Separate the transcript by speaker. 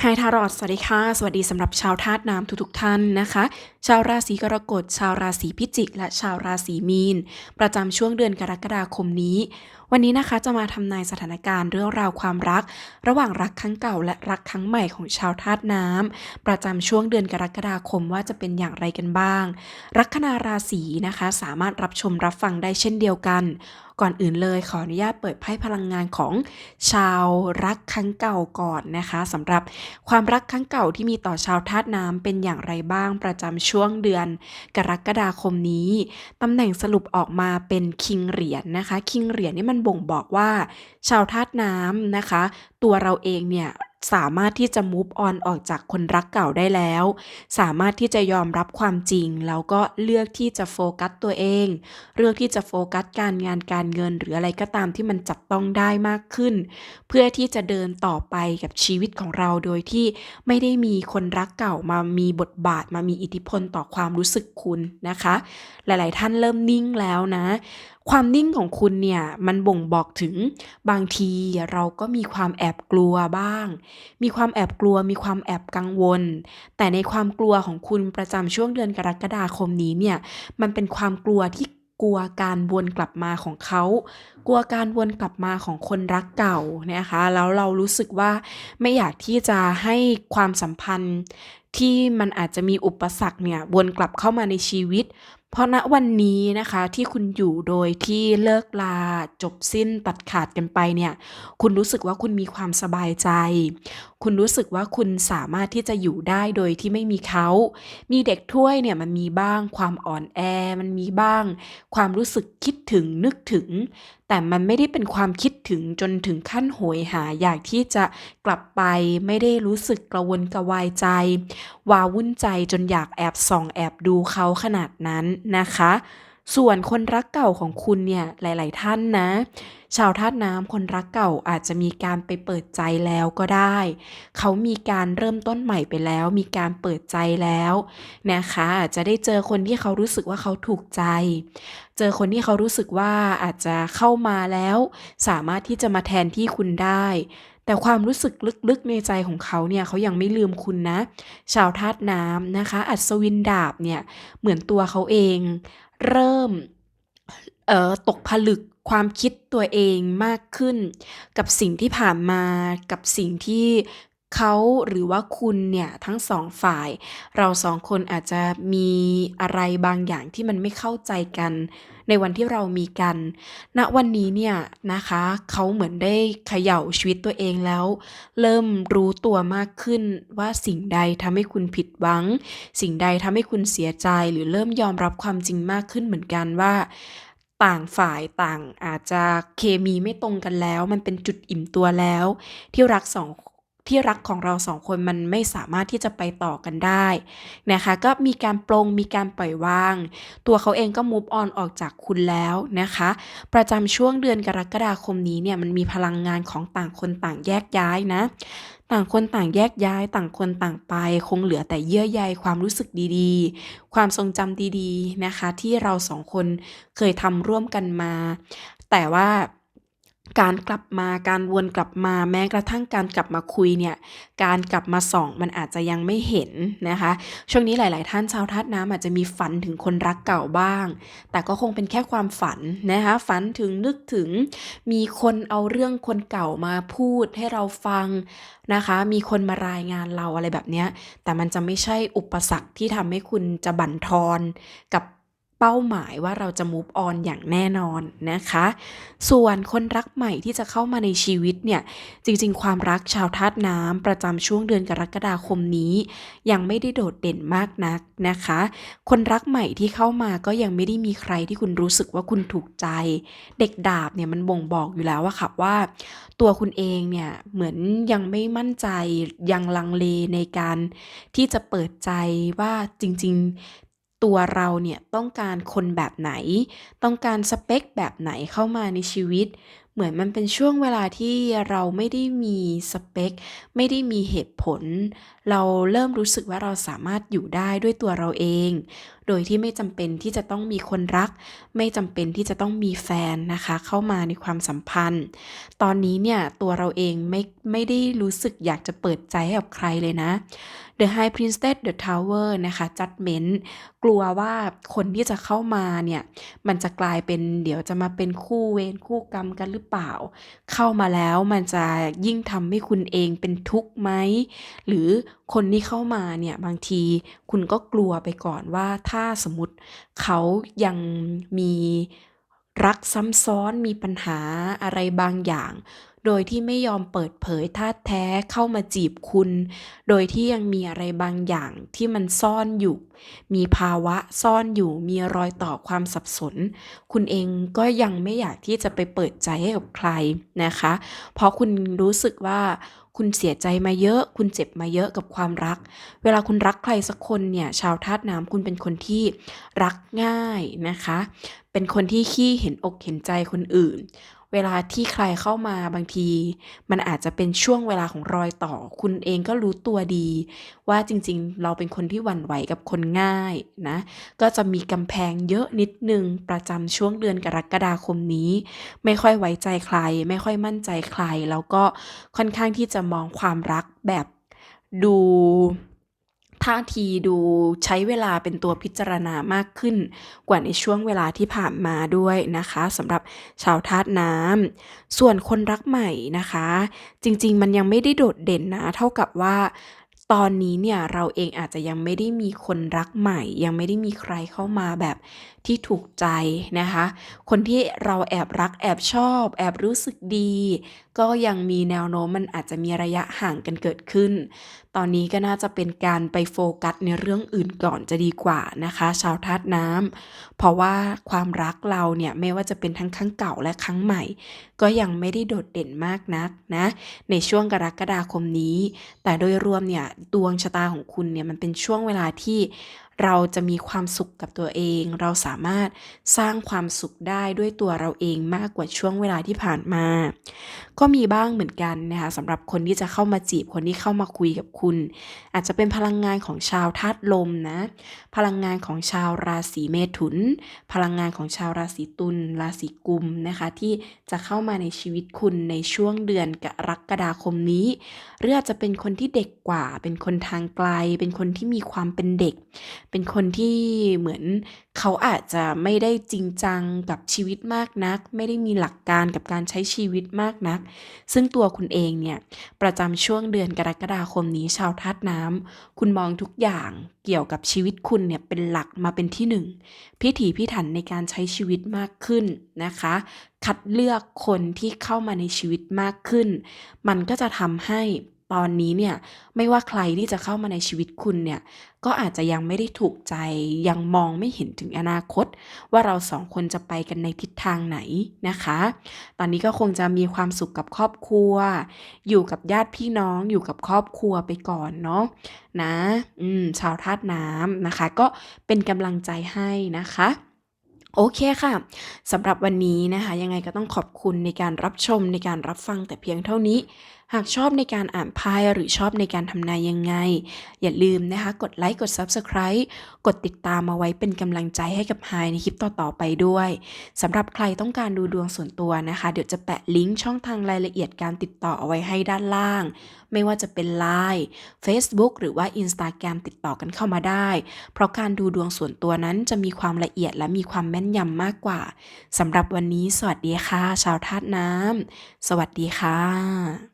Speaker 1: ไฮทารอดสวัสดีค่ะ สวัสดีสำหรับชาวธาตุน้ำทุกๆท่านนะคะ ชาวราศีกรกฎ ชาวราศีพิจิก และชาวราศีมีน ประจำช่วงเดือนกรกฎาคมนี้ วันนี้นะคะจะมาทำนายสถานการณ์เรื่องราวความรัก ระหว่างรักครั้งเก่าและรักครั้งใหม่ของชาวธาตุน้ำประจำช่วงเดือนกรกฎาคมว่าจะเป็นอย่างไรกันบ้าง ลัคนาราศีนะคะ สามารถรับชมรับฟังได้เช่นเดียวกัน ก่อนอื่นเลยขออนุญาตเปิดไพ่พลังงานของชาวรักครั้งเก่าก่อนนะคะสำหรับความรักครั้งเก่าที่มีต่อชาวธาตุน้ำเป็นอย่างไรบ้างประจำช่วงเดือน กรกฎาคมนี้ตำแหน่งสรุปออกมาเป็นคิงเหรียญนะคะคิงเหรียญนี่มันบ่งบอกว่า ชาวธาตุน้ำนะคะ ตัวเราเองเนี่ยสามารถที่จะ move on ออกจากคนรักเก่าได้แล้ว สามารถที่จะยอมรับความจริง แล้วก็เลือกที่จะโฟกัสตัวเอง เลือกที่จะโฟกัสการงานการเงิน หรืออะไรก็ตามที่มันจับต้องได้มากขึ้น เพื่อที่จะเดินต่อไปกับชีวิตของเราโดยที่ไม่ได้มีคนรักเก่ามามีบทบาทมามีอิทธิพลต่อความรู้สึกคุณนะคะ หลาย ๆ ท่านเริ่มนิ่งแล้วนะ ความนิ่งของคุณเนี่ยมันบ่งบอกถึงบางทีเราก็มีความแอบกลัวบ้าง มีความแอบกลัว มีความแอบกังวล แต่ในความกลัวของคุณประจำช่วงเดือนกรกฎาคมนี้เนี่ยมันเป็นความกลัวที่กลัวการวนกลับมาของเขา กลัวการวนกลับมาของคนรักเก่านะคะ แล้วเรารู้สึกว่าไม่อยากที่จะให้ความสัมพันธ์ที่มันอาจจะมีอุปสรรคเนี่ยวนกลับเข้ามาในชีวิต เพราะณวันนี้นะคะที่คุณอยู่โดยที่เลิกลาจบสิ้นตัดขาดกันไปเนี่ย คุณรู้สึกว่าคุณมีความสบายใจ คุณรู้สึกว่าคุณสามารถที่จะอยู่ได้โดยที่ไม่มีเขา มีเด็กถ้วยเนี่ยมันมีบ้างความอ่อนแอ มันมีบ้าง ความรู้สึกคิดถึงนึกถึง แต่มันไม่ได้เป็นความคิดถึงจนถึงขั้นโหยหาอยากที่จะกลับไปไม่ได้รู้สึกกระวนกระวายใจ วาวุ่นใจจนอยากแอบส่องแอบดูเขาขนาดนั้นนะคะ ส่วนคนรักเก่าของคุณเนี่ยหลาย ๆ ท่านนะ ชาวธาตุน้ำคนรักเก่าอาจจะมีการไปเปิดใจแล้วก็ได้ เขามีการเริ่มต้นใหม่ไปแล้ว มีการเปิดใจแล้วนะคะอาจจะได้เจอคนที่เขารู้สึกว่าเขาถูกใจ เจอคนที่เขารู้สึกว่าอาจจะเข้ามาแล้ว สามารถที่จะมาแทนที่คุณได้ แต่ความรู้สึกลึก ๆ ในใจของเขาเนี่ยเขายังไม่ลืมคุณนะ ชาวธาตุน้ำนะคะ อัศวินดาบเนี่ยเหมือนตัวเขาเอง เริ่มเอ่อตกผลึกความคิดตัวเองมากขึ้น กับสิ่งที่ผ่านมากับสิ่งที่ เขาหรือว่าคุณเนี่ยทั้งสองฝ่าย เราสองคนอาจจะมีอะไรบางอย่างที่มันไม่เข้าใจกัน ในวันที่เรามีกันณวันนี้เนี่ยนะคะเขาเหมือนได้เขย่าชีวิตตัวเองแล้ว เริ่มรู้ตัวมากขึ้นว่าสิ่งใดทำให้คุณผิดหวัง สิ่งใดทำให้คุณเสียใจหรือเริ่มยอมรับความจริงมากขึ้นเหมือนกันว่าต่างฝ่ายต่างอาจจะเคมีไม่ตรงกันแล้ว มันเป็นจุดอิ่มตัวแล้ว ที่รักสอง ที่รักของเราสองคนมันไม่สามารถที่จะไปต่อกันได้นะคะ ก็มีการปลงมีการปล่อยวาง ตัวเขาเองก็ move on ออกจากคุณแล้วนะคะ ประจำช่วงเดือนกรกฎาคมนี้เนี่ยมันมีพลังงานของต่างคนต่างแยกย้ายนะ ต่างคนต่างแยกย้าย ต่างคนต่างไป คงเหลือแต่เยื่อใยความรู้สึกดีๆ ความทรงจำดีๆนะคะ ที่เราสองคนเคยทำร่วมกันมา แต่ว่า การกลับมาการวนกลับมาแม้กระทั่งการกลับมาคุยเนี่ยการกลับมาส่องมันอาจจะยังไม่เห็นนะคะ ช่วงนี้หลาย ๆ ท่านชาวธาตุน้ำอาจจะมีฝันถึงคนรักเก่าบ้าง แต่ก็คงเป็นแค่ความฝันนะคะฝันถึงนึกถึง มีคนเอาเรื่องคนเก่ามาพูดให้เราฟังนะคะ มีคนมารายงานเราอะไรแบบนี้แต่มันจะไม่ใช่อุปสรรคที่ทำให้คุณจะบั่นทอนกับ เป้าหมายว่าเราจะ move on อย่างแน่นอนนะคะ ส่วนคนรักใหม่ที่จะเข้ามาในชีวิตเนี่ย จริงๆ ความรักชาวธาตุน้ำประจำช่วงเดือนกรกฎาคมนี้ ยังไม่ได้โดดเด่นมากนักนะคะ คนรักใหม่ที่เข้ามาก็ยังไม่ได้มีใครที่คุณรู้สึกว่าคุณถูกใจ เด็กดาบเนี่ยมันบ่งบอกอยู่แล้วว่าค่ะว่า ตัวคุณเองเนี่ยเหมือนยังไม่มั่นใจยังลังเลในการที่จะเปิดใจว่าจริง ๆ ตัวเราเนี่ยต้องการคนแบบไหน ต้องการสเปคแบบไหนเข้ามาในชีวิต เหมือนมันเป็นช่วงเวลาที่เราไม่ได้มีสเปค ไม่ได้มีเหตุผล เราเริ่มรู้สึกว่าเราสามารถอยู่ได้ด้วยตัวเราเอง โดยที่ไม่จำเป็นที่จะต้องมีคนรัก ไม่จำเป็นที่จะต้องมีแฟนนะคะ เข้ามาในความสัมพันธ์ ตอนนี้เนี่ยตัวเราเองไม่ไม่ได้รู้สึกอยากจะเปิดใจให้กับใครเลยนะ The High Priestess The Tower นะคะ Judgment กลัวว่าคนที่จะเข้ามาเนี่ย มันจะกลายเป็นเดี๋ยวจะมาเป็นคู่เวรคู่กรรมกันหรือเปล่า เข้ามาแล้วมันจะยิ่งทำให้คุณเองเป็นทุกข์ไหม หรือคนที่เข้ามาเนี่ยบางทีคุณก็กลัวไปก่อนว่าถ้าสมมติเขายังมีรักซ้ำซ้อนมีปัญหาอะไรบางอย่าง โดยที่ไม่ยอมเปิดเผยท่าแท้เข้ามาจีบคุณ โดยที่ยังมีอะไรบางอย่างที่มันซ่อนอยู่ มีภาวะซ่อนอยู่ มีรอยต่อความสับสน คุณเองก็ยังไม่อยากที่จะไปเปิดใจให้กับใครนะคะ เพราะคุณรู้สึกว่า คุณเสียใจมาเยอะ คุณเจ็บมาเยอะกับความรัก เวลาคุณรักใครสักคนเนี่ย ชาวธาตุน้ำคุณเป็นคนที่รักง่ายนะคะ เป็นคนที่ขี้เห็นอกเห็นใจคนอื่น เวลาที่ใครเข้ามาบางที มันอาจจะเป็นช่วงเวลาของรอยต่อ คุณเองก็รู้ตัวดี ว่าจริงๆ เราเป็นคนที่หวั่นไหวกับคนง่ายนะ ก็จะมีกำแพงเยอะนิดนึง ประจำช่วงเดือนกรกฎาคมนี้ ไม่ค่อยไว้ใจใคร ไม่ค่อยมั่นใจใคร แล้วก็ค่อนข้างที่จะมองความรักแบบดู ท่าทีดูใช้เวลาเป็นตัวพิจารณามากขึ้น กว่าในช่วงเวลาที่ผ่านมาด้วยนะคะสำหรับชาวธาตุน้ำส่วนคนรักใหม่นะคะ จริง ๆ มันยังไม่ได้โดดเด่นนะ เท่ากับว่าตอนนี้เนี่ยเราเองอาจจะยังไม่ได้มีคนรักใหม่ ยังไม่ได้มีใครเข้ามาแบบที่ถูกใจนะคะ คนที่เราแอบรักแอบชอบ แอบรู้สึกดี ก็ยังมีแนวโน้มมันอาจจะมีระยะห่างกันเกิดขึ้น ตอนนี้ก็น่าจะเป็นการไปโฟกัสในเรื่องอื่นก่อนจะดีกว่านะคะ ชาวธาตุน้ำเพราะว่าความรักเราเนี่ยไม่ว่าจะเป็นทั้งครั้งเก่าและครั้งใหม่ ก็ยังไม่ได้โดดเด่นมากนักนะ ในช่วงกรกฎาคมนี้ แต่โดยรวมเนี่ยดวงชะตาของคุณเนี่ยมันเป็นช่วงเวลาที่ เราจะมีความสุขกับตัวเอง เราสามารถสร้างความสุขได้ด้วยตัวเราเองมากกว่าช่วงเวลาที่ผ่านมา ก็มีบ้างเหมือนกันนะคะสำหรับคนที่จะเข้ามาจีบคนที่เข้ามาคุยกับคุณ อาจจะเป็นพลังงานของชาวธาตุลมนะ พลังงานของชาวราศีเมถุน พลังงานของชาวราศีตุลราศีกุมนะคะที่จะเข้ามาในชีวิตคุณในช่วงเดือนกรกฎาคมนี้หรืออาจจะเป็นคนที่เด็กกว่า เป็นคนทางไกล เป็นคนที่มีความเป็นเด็ก เป็นคนที่เหมือนเขาอาจจะไม่ได้จริงจังกับชีวิตมากนัก ไม่ได้มีหลักการกับการใช้ชีวิตมากนัก ซึ่งตัวคุณเองเนี่ย ประจำช่วงเดือนกรกฎาคมนี้ชาวธาตุน้ำคุณมองทุกอย่างเกี่ยวกับชีวิตคุณเนี่ยเป็นหลักมาเป็นที่หนึ่งพิถีพิถันในการใช้ชีวิตมากขึ้นนะคะ คัดเลือกคนที่เข้ามาในชีวิตมากขึ้น มันก็จะทำให้ ตอนนี้เนี่ยไม่ว่าใครที่จะเข้ามาในชีวิตคุณเนี่ยก็อาจจะยังไม่ได้ถูกใจยังมองไม่เห็นถึงอนาคต ว่าเราสองคนจะไปกันในทิศทางไหนนะคะ ตอนนี้ก็คงจะมีความสุขกับครอบครัว อยู่กับญาติพี่น้องอยู่กับครอบครัวไปก่อนเนาะนะ อืมชาวธาตุน้ำนะคะ ก็เป็นกำลังใจให้นะคะ โอเคค่ะสำหรับวันนี้นะคะ ยังไงก็ต้องขอบคุณในการรับชมในการรับฟังแต่เพียงเท่านี้ หากชอบในการอ่านไพ่หรือชอบในการทำนายยังไง อย่าลืมนะคะ กดไลค์กด Subscribe กดติดตามมาไว้เป็นกำลังใจให้กับไฮในคลิปต่อๆไปด้วยสำหรับใครต้องการดูดวงส่วนตัวนะคะ เดี๋ยวจะแปะลิงก์ช่องทางรายละเอียดการติดต่อเอาไว้ให้ด้านล่าง ไม่ว่าจะเป็น Line Facebook หรือว่า Instagram ติดต่อกันเข้ามาได้ เพราะการดูดวงส่วนตัวนั้นจะมีความละเอียดและมีความแม่นยำมากกว่าสำหรับวันนี้สวัสดีค่ะ ชาวธาตุน้ำสวัสดีค่ะ